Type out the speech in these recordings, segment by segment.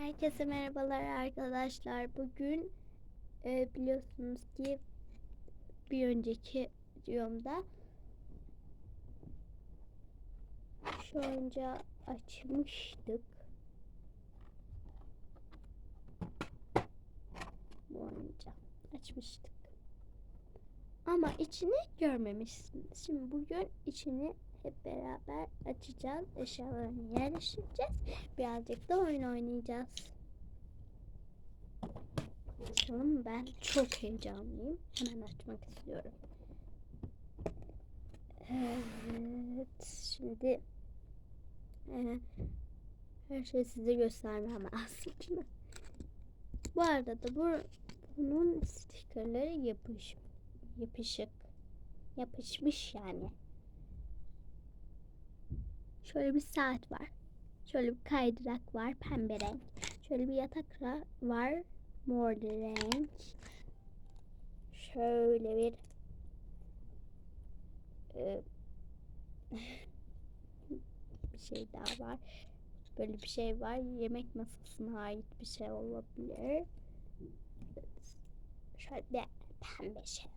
Herkese merhabalar arkadaşlar. Bugün e, biliyorsunuz ki bir önceki videomda şu oyuncağı açmıştık. Bu oyuncağı açmıştık. Ama içini görmemişsiniz. Şimdi bugün içini hep beraber açacağız. Eşyalarını yerleştireceğiz. Birazcık da oyun oynayacağız. Açalım. Ben çok heyecanlıyım. Hemen açmak istiyorum. Evet. Şimdi e, her şeyi size göstermem lazım. Bu arada da bu, bunun stikerleri yapış, yapışık. Yapışmış yani. Şöyle bir saat var. Şöyle bir kaydırak var pembe renk. Şöyle bir yatak var mor renk. Şöyle bir e, bir şey daha var. Böyle bir şey var. Yemek masasına ait bir şey olabilir. Şöyle bir pembe şey.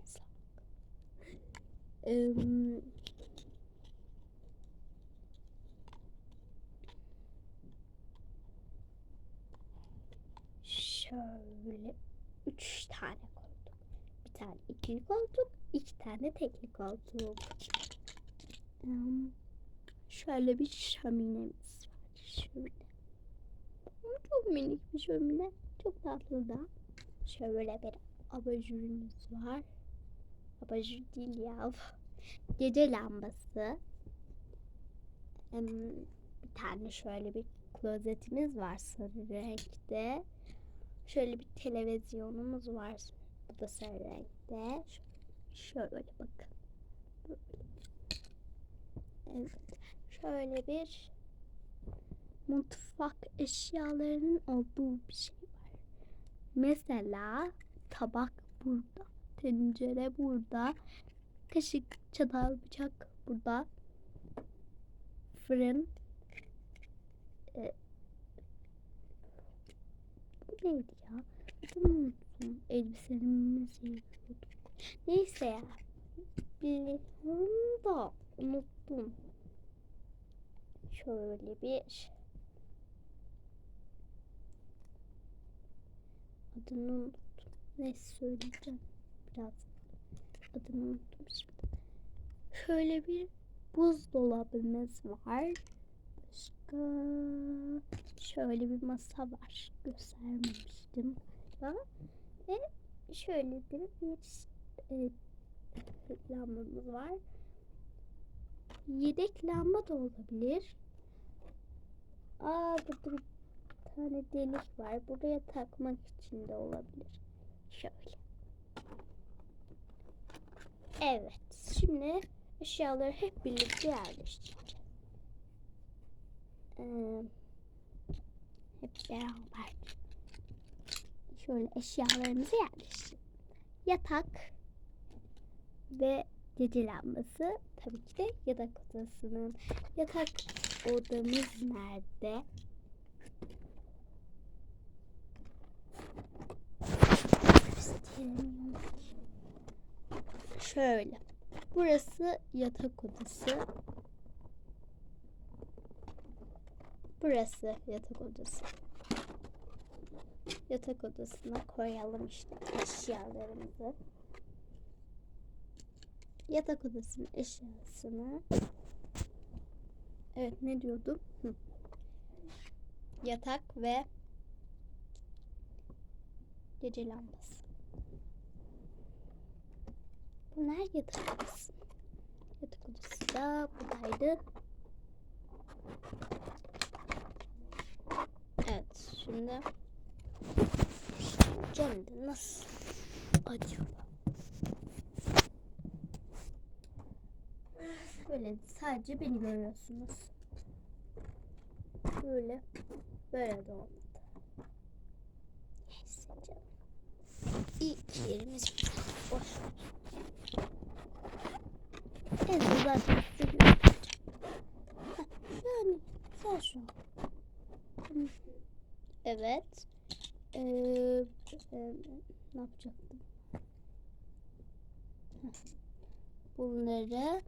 Şöyle üç tane koltuk. Bir tane ikili koltuk, iki tane tekli koltuk. Şöyle bir şöminemiz var. Şöyle. Çok minik bir şömine. Çok tatlı da. Şöyle bir abajurumuz var. Abajur değil ya. Gece lambası. Bir tane şöyle bir klozetimiz var sarı renkte. Şöyle bir televizyonumuz var. Bu da sarı. Şöyle bakın. Evet. Şöyle bir mutfak eşyalarının olduğu bir şey var. Mesela tabak burada, tencere burada, kaşık, çatal, bıçak burada, fırın, e, bu neydi ya? Unuttum. Elbiselerimizi yıkıyorduk. Neyse ya. Biliyorum da unuttum. Şöyle bir adını unuttum. Neyse söyleyeceğim biraz. Adını unuttum şimdi. Şöyle bir buzdolabımız var. Başka şöyle bir masa var. Göstermemiştim galiba. Ve şöyle bir, bir e, lambamız var. Yedek lamba da olabilir. Aa burada bir tane delik var. Buraya takmak için de olabilir. Şöyle. Evet. Şimdi eşyaları hep birlikte yerleştireceğiz. Ee, hep beraber. Şöyle eşyalarımızı yerleştirelim. Yatak ve gece lambası. Tabii ki de yatak odasının. Yatak odamız nerede? Şöyle. Burası yatak odası. Burası yatak odası. Yatak odasına koyalım işte eşyalarımızı. Yatak odasının eşyasını. Evet ne diyordum? Hı. Yatak ve gece lambası. Bunlar yatak odası. Yatak odası da buradaydı. Evet şimdi de nasıl acaba? Böyle sadece beni görüyorsunuz. Böyle böyle de olmadı. Neyse canım. İlk yerimiz boş. Evet zaten Yani güzel şu an. Hı. Evet. Ee, e, ne yapacaktım? Bunları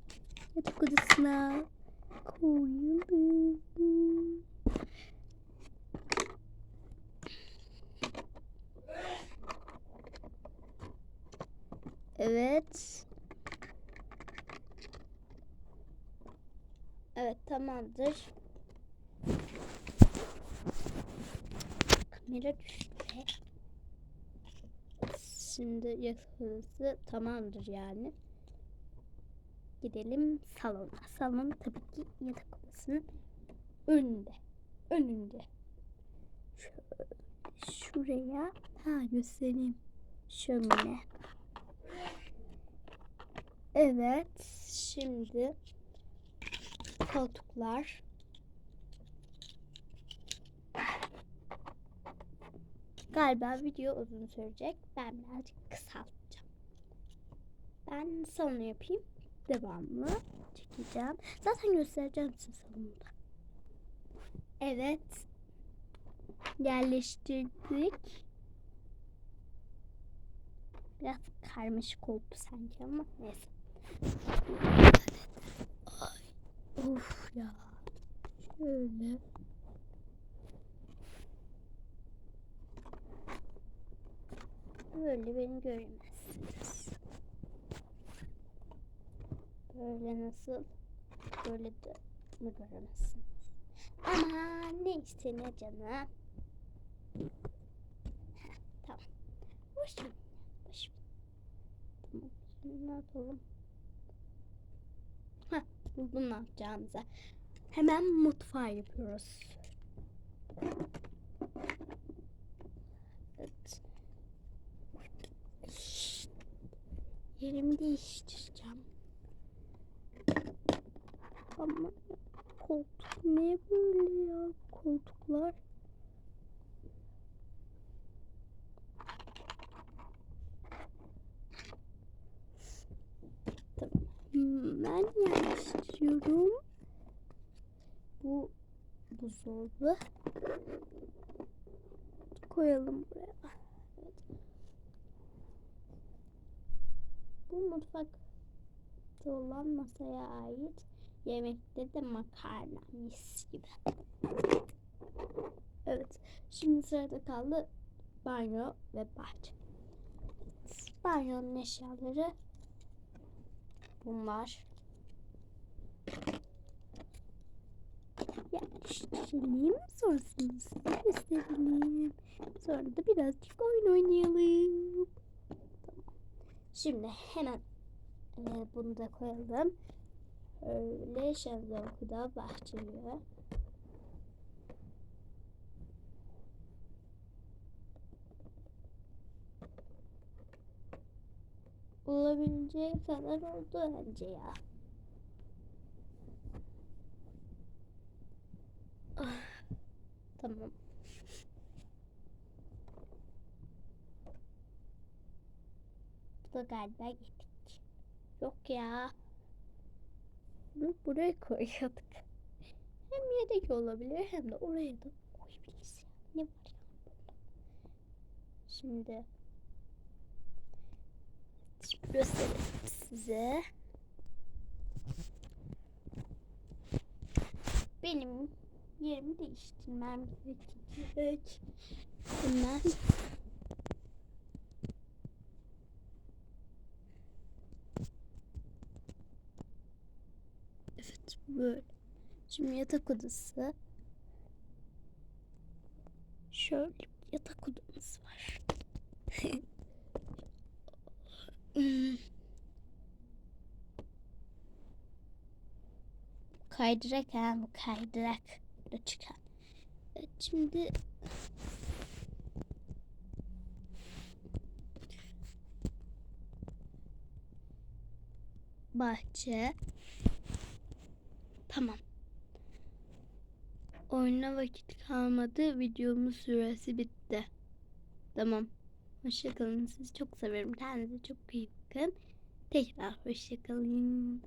yatak odasına koyalım. Evet. Evet tamamdır. Kamera düştü. Şimdi odası tamamdır yani. Gidelim salona. Salon tabii ki yatak odasının önünde. Önünde. Şöyle şuraya ha göstereyim. Şömine. Evet. Şimdi koltuklar. Galiba video uzun sürecek. Ben birazcık kısaltacağım. Ben salonu yapayım. Devamlı çekeceğim. Zaten göstereceğim size salonda. Evet. Yerleştirdik. Biraz karmaşık oldu sanki ama neyse. Of ya. Şöyle. Böyle beni göremezsiniz. Böyle nasıl? Böyle de mi göremezsiniz? Ama neyse ne canım. Tamam. Boş ver. Boş ver. Tamam. Şimdi ne yapalım? Heh, buldum ne yapacağımızı. Hemen mutfağı yapıyoruz. Evet. Yerimi değiştireceğim. Ama koltuk ne böyle ya koltuklar? Hmm, Ben yerleştiriyorum. Bu buzdolabı koyalım buraya. Evet. Bu mutfakta olan masaya ait yemekte de makarna mis gibi. Evet. Şimdi sırada kaldı banyo ve bahçe. Banyonun eşyaları bunlar. Yerleştirelim. Sonrasını size gösterelim. Sonra da birazcık oyun oynayalım. Şimdi hemen e, bunu da koyalım. Öyle şezlong'u da bahçeliyor. Olabileceği kadar oldu bence ya. Ah, tamam. Da galiba yedik. Yok ya. Bunu buraya koyuyorduk. Hem yedek olabilir hem de oraya da koyabiliriz. Ne var ya bunda? Şimdi göstereyim size. Benim yerimi değiştirmem gerekecek. Hemen Evet böyle. Şimdi yatak odası. Şöyle yatak odamız var. Kaydırak ha bu kaydırak. Burada çıkan. Evet şimdi bahçe. Tamam. Oyuna vakit kalmadı. Videomun süresi bitti. Tamam. Hoşçakalın. Sizi çok severim. Kendinize çok iyi bakın. Tekrar hoşçakalın.